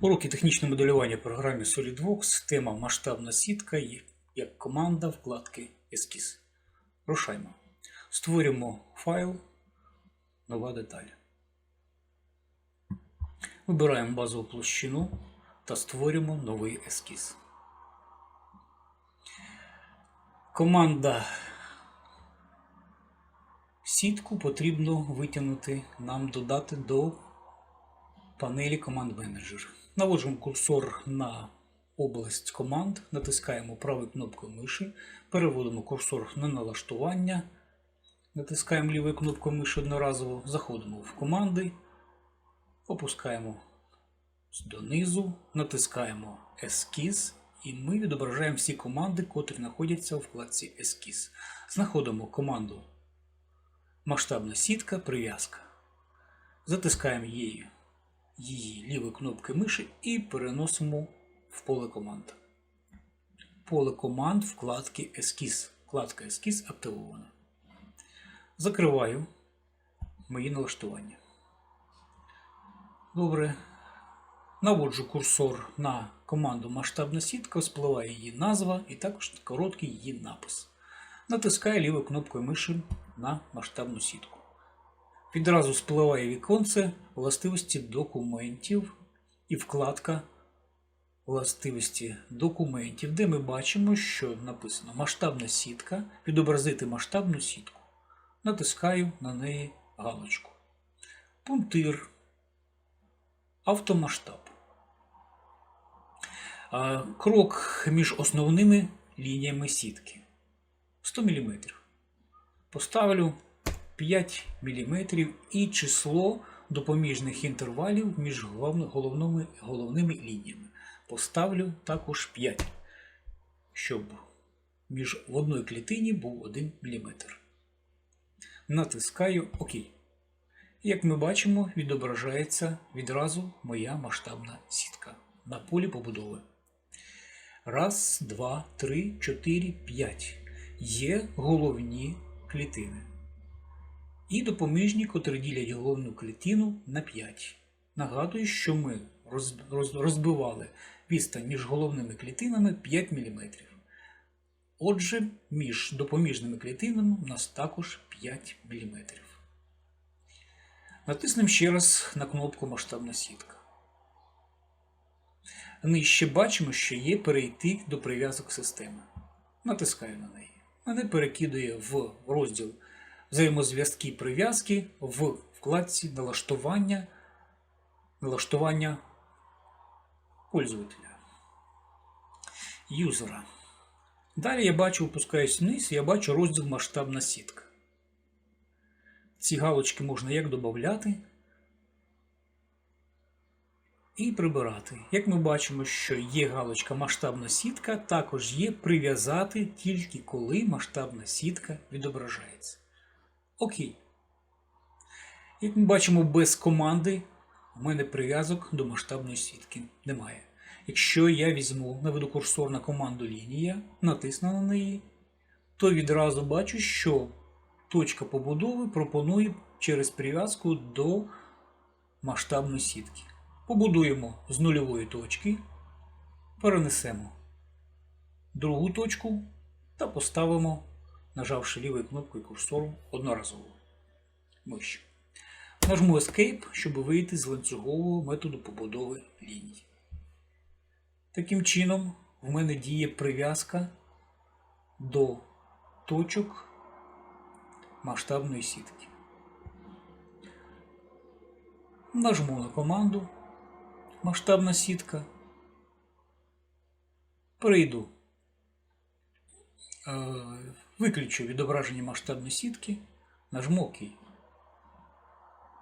Уроки технічного моделювання в програмі SolidWorks. Тема масштабна сітка і як команда вкладки ескіз. Рушаймо. Створюємо файл. Нова деталь. Вибираємо базову площину та створюємо новий ескіз. Команда сітку потрібно витягнути нам додати до панелі команд менеджер. Наводжуємо курсор на область команд, натискаємо правою кнопкою миші, переводимо курсор на налаштування, натискаємо лівою кнопкою миші одноразово, заходимо в команди, опускаємо донизу, натискаємо ескіз і ми відображаємо всі команди, котрі знаходяться у вкладці ескіз. Знаходимо команду масштабна сітка, прив'язка. Затискаємо її її лівою кнопкою миші і переносимо в поле команд. Поле команд вкладки Ескіз. Вкладка Ескіз активована. Закриваю мої налаштування. Добре. Наводжу курсор на команду масштабна сітка, спливає її назва і також короткий її напис. Натискаю лівою кнопкою миші на масштабну сітку. Відразу спливає віконце властивості документів і вкладка властивості документів, де ми бачимо, що написано масштабна сітка, відобразити масштабну сітку. Натискаю на неї галочку. Пунктир. Автомасштаб. Крок між основними лініями сітки. 100 мм. Поставлю 5 мм і число допоміжних інтервалів між головними, головними лініями. Поставлю також 5, щоб між в одній клітині був 1 мм. Натискаю ОК. Як ми бачимо, відображається відразу моя масштабна сітка на полі побудови. Раз, два, три, чотири, п'ять. Є головні клітини. І допоміжні, котрі ділять головну клітину на 5. Нагадую, що ми роз- роз- розбивали відстань між головними клітинами 5 мм. Отже, між допоміжними клітинами у нас також 5 мм. Натиснемо ще раз на кнопку Масштабна сітка. Нижче бачимо, що є перейти до прив'язок системи. Натискаю на неї. Мене перекидує в розділ взаємозв'язки прив'язки в вкладці налаштування, налаштування пользователя. Юзера. Далі я бачу, опускаюсь вниз, я бачу розділ масштабна сітка. Ці галочки можна як додати і прибирати. Як ми бачимо, що є галочка масштабна сітка, також є прив'язати тільки коли масштабна сітка відображається. Окей. Як ми бачимо, без команди у мене прив'язок до масштабної сітки немає. Якщо я візьму, наведу курсор на команду лінія, натисну на неї, то відразу бачу, що точка побудови пропонує через прив'язку до масштабної сітки. Побудуємо з нульової точки, перенесемо другу точку та поставимо, нажавши лівою кнопкою курсору одноразово миші. Нажму Escape, щоб вийти з ланцюгового методу побудови ліній. Таким чином, в мене діє прив'язка до точок масштабної сітки. Нажму на команду масштабна сітка. Перейду. Виключу відображення масштабної сітки, нажму ОК. І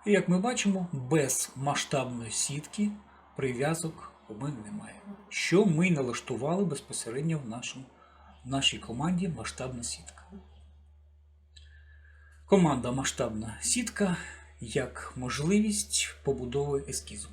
як ми бачимо, без масштабної сітки прив'язок у мене немає. Що ми налаштували безпосередньо в, нашому, в нашій команді масштабна сітка. Команда масштабна сітка як можливість побудови ескізу.